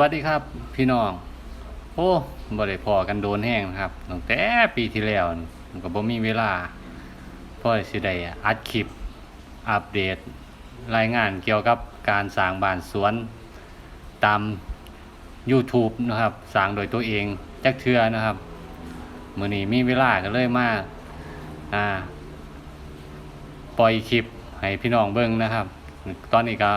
วัสดีครับพี่น้องโอ้บ่ได้พอกันโดนแห้งนะครับตั้งแต่ปีที่แล้วมันก็บ่มีเวลาพอสิได้อัดคลิปอัปเดตรายงานเกี่ยวกับการสร้างบ้านสวนตาม YouTube นะครับสร้างโดยตัวเองจักเทือนะครับมื้อนี้มีเวลาก็เลยมาอ่าปล่อยคลิปให้พี่น้องเบิ่งนะครับ ตอนนี้ก็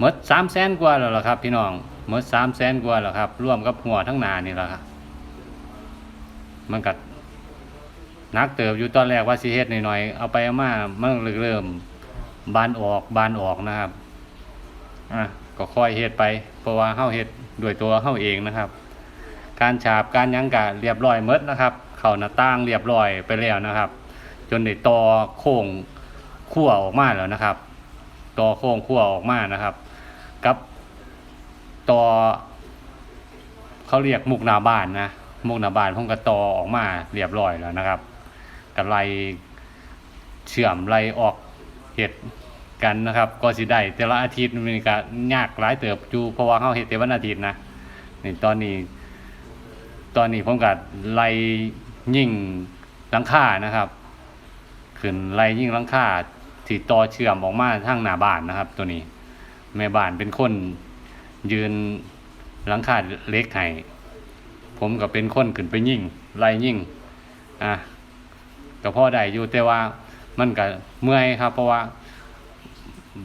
มดสามแสนกว่าแล้วล่ะครับพี่น้อง หมดสามแสนกว่าแล้วครับร่วมกับหัวทั้งนานี่แหละครับมันกัดนักเติบอยู่ตอนแรกว่าสิเฮ็ดหน่อยๆเอาไปเอามามันเริ่มบานออกบานออกนะครับอะก็ค่อยเฮ็ดไป เพราะว่าเฮาเฮ็ดด้วยตัวเฮาเองนะครับ การฉาบการยังกะเรียบร้อยหมดนะครับ เข้าหน้าต่างเรียบร้อยไปแล้วนะครับ จนได้ต่อโค้งขั้วออกมาแล้วนะครับ ต่อโค้งขั้วออกมานะครับ กับ ต่อเขาเรียกมุกนาบานนะมุกนาบานผมก็ต่อออกมาเรียบร้อยแล้วนะครับกับไล่เชื่อมไล่ออกเห็ดกันนะครับ ก็สิได้แต่ละอาทิตย์มันก็ยากหลายเติบอยู่เพราะว่าเขาเห็ดแต่วันอาทิตย์นะนี่ตอนนี้ ตอนนี้ผมก็ไล่ยิ่งลังค่านะครับขึ้นไล่ยิ่งลังค่าที่ต่อเชื่อมออกมาทางหน้าบ้านนะครับ ตัวนี้แม่บ้านเป็นคน ยืนหลังคาเล็กให้ผมก็เป็นคนขึ้นไปยิ่งไล่ยิ่งอะก็พ่อได้อยู่แต่ว่ามันก็เมื่อยครับ เพราะว่า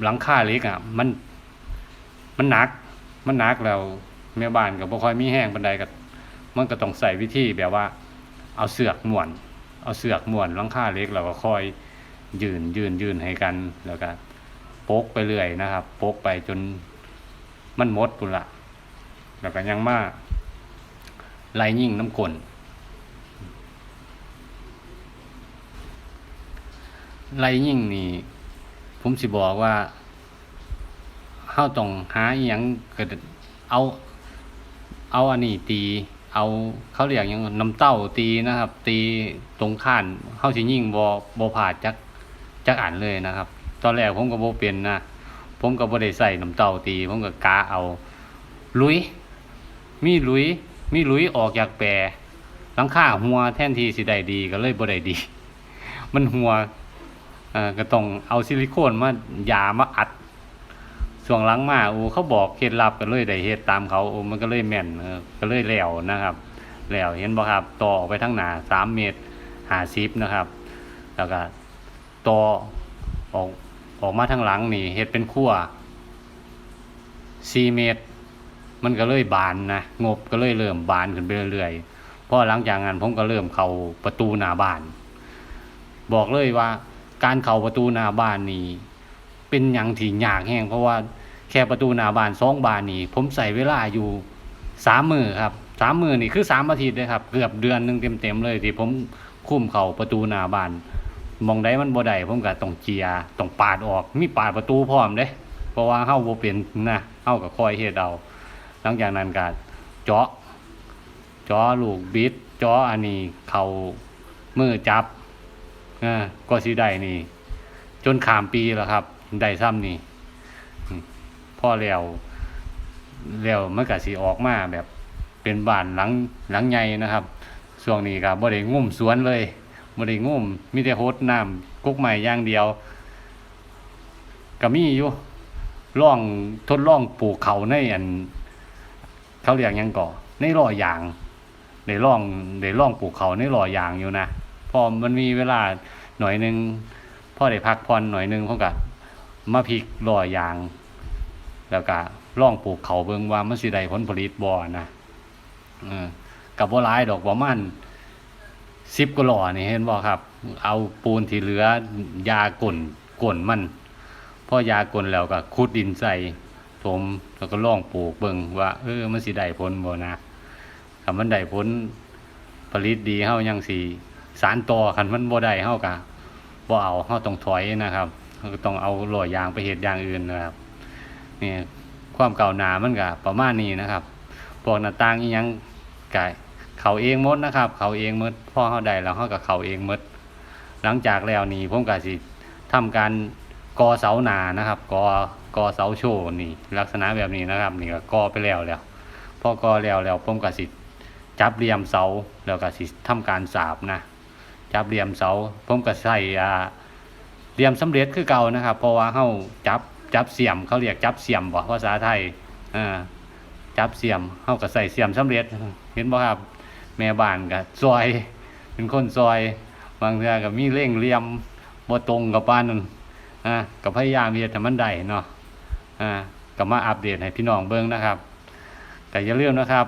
หลังคาเล็กอะ มันมันหนัก มันหนักแล้วแม่บ้านก็บ่ค่อยมีแห้งปานใดก็มันก็ต้องใส่วิธีแบบว่า เอาเสือกม่วน เอาเสือกม่วนหลังคาเล็กแล้วก็ค่อยยืนยืนยืนให้กันแล้วก็โปกไปเรื่อยนะครับโปกไปจน มันหมดปุ่นละแล้วก็ยังมาไล่ยิ่งน้ำกลนไล่ยิ่งนี่ ผมสิบอกว่าเฮาต้องหาอีหยังก็เอา เอาอันนี้ตี เอาเขาเรียกหยังน้ำเต้าตีนะครับ ตีตรงข้านเฮาสิยิ่งบ่บ่ผ่าจักจักอันเลยนะครับ ตอนแรกผมก็บ่เป็นนะ ผมก็บ่ได้ใส่น้ำเต้าตี ผมก็กาเอา ลุย มีลุย มีลุยออกจากแปรหลังคาหัวแทนที่สิได้ดีก็เลยบ่ได้ดี มันหัวอ่อก็ต้องเอาซิลิโคนมายามาอัดช่วงหลังมาโอ้เขาบอกเคล็ดลับก็เลยได้เฮ็ดตามเขาโอ้มันก็เลยแม่นก็เลยแล้วนะครับ แล้วเห็นบ่ครับ ต่อออกไปทั้งหน้า3เมตร50นะครับ แล้วก็ต่อออก ออกมาทางหลังนี่เฮ็ดเป็นครัว4เมตร มันก็เลยบานนะงบก็เลยเริ่มบานขึ้นไปเรื่อยๆพอหลังจากนั้นผมก็เริ่มเข้าประตูหน้าบ้าน บอกเลยว่าการเข้าประตูหน้าบ้านนี่เป็นหยังที่ยากแห้งเพราะว่าแค่ประตูหน้าบ้านสองบานนี่ผมใส่เวลาอยู่สามมือครับสามมือนี่คือสามอาทิตย์เลยครับ เกือบเดือนหนึ่งเต็มๆเลยที่ผมคุ้มเข่าประตูหน้าบ้าน มองได้มันบ่ได้ผมก็ต้องเจียต้องปาดออก มีปาดประตูพร้อมเด้เพราะว่าเฮาบ่เป็นนะเฮาก็คอยเฮ็ดเอาหลังจากนั้นก็เจาะเจาะลูกบิดเจาะอันนี้เข้ามือจับเออก็สิได้นี่ จนขามปีแล้วครับ ได้ซ้ำนี่พ่อแล้วแล้วมันก็สิออกมาแบบเป็นบ้านหลังหลังใหญ่นะครับช่วงนี้ก็บ่ได้งุ่มสวนเลย บ่ได้งุ่มมีแต่โฮดน้ำกุกใหม่อย่างเดียวก็มีอยู่ล่องทดลองปลูกเขาในอัน เขาเรียกยังก่อในร่อยางได้ล่องได้ล่องปลูกเขาในร่อยางอยู่นะพอมันมีเวลาหน่อยหนึงพ่อได้พักผ่อนหน่อยหนึงพ่อก็มาพริกรอยาง แล้วก็ล่องปลูกเขาเบิงว่ามันสิได้ผลผลิตบ่อนะกับบ่หลายดอกประมา ณ10กว่าหล่อนี่เห็นบ่ครับ เอาปูนที่เหลือยากลนกลนมันพอยากลนแล้วก็ขุดดินใส่ถมแล้วก็ล่องปลูกเบิ่งว่าเออมันสิได้ผลบ่นะถ้ามันได้ผลผลิตดีเฮายังสิสานต่อคันมันบ่ได้เฮาก็บ่เอาเราต้องถอยนะครับเราก็ต้องเอาหล่อยางไปเฮ็ดอย่างอื่นนะครับนี่ความเก่าหนามันก็ประมาณนี้นะครับพวกหน้าต่างอีหยังก็ เขาเองมดนะครับ เขาเองมดพ่อเฮาได้แล้วเฮาก็เขาเองมดหลังจากแล้วนี่ผมก็สิทำการกอเสาหนานะครับกอกอเสาโชว์นี่ ลักษณะแบบนี้นะครับ นี่ก็กอไปแล้วแล้วพอก่อแล้วแล้วผมก็สิจับเหลี่ยมเสาแล้วก็สิทำการสาบนะจับเหลี่ยมเสาผมก็ใส่อ่าเหลี่ยมสำเร็จคือเก่านะครับ เพราะว่าเฮาจับจับเสียมเขาเรียกจับเสียมบ่ภาษาไทยอ่าจับเสียมเฮาก็ใส่เสียมสำเร็จเห็นบ่ครับ แม่บ้านก็ซอย เป็นคนซอย บางเทื่อก็มีเร่งเหลี่ยมบ่ตรงกับปานนั้นอ่าก็พยายามเฮ็ดให้มันได้เนาะอ่าก็มาอัปเดตให้พี่น้องเบิ่งนะครับก็อย่าลืมนะครับ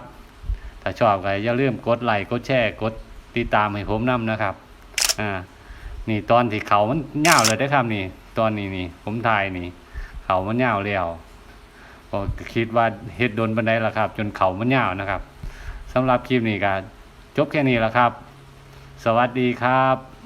ถ้าชอบก็อย่าลืมกดไลค์กดแชร์กดติดตามให้ผมนํนะครับอ่านี่ตอนที่เขามันยาวเลยได้ครับนี่ ตอนนี้นี่ ผมถ่ายนี่ เขามันยาวแล้วก็คิดว่าเฮ็ดโดนบันไดละครับ จนเขามันยาวนะครับสำหรับคลิปนี้ก็ จบแค่นี้แล้วครับ สวัสดีครับ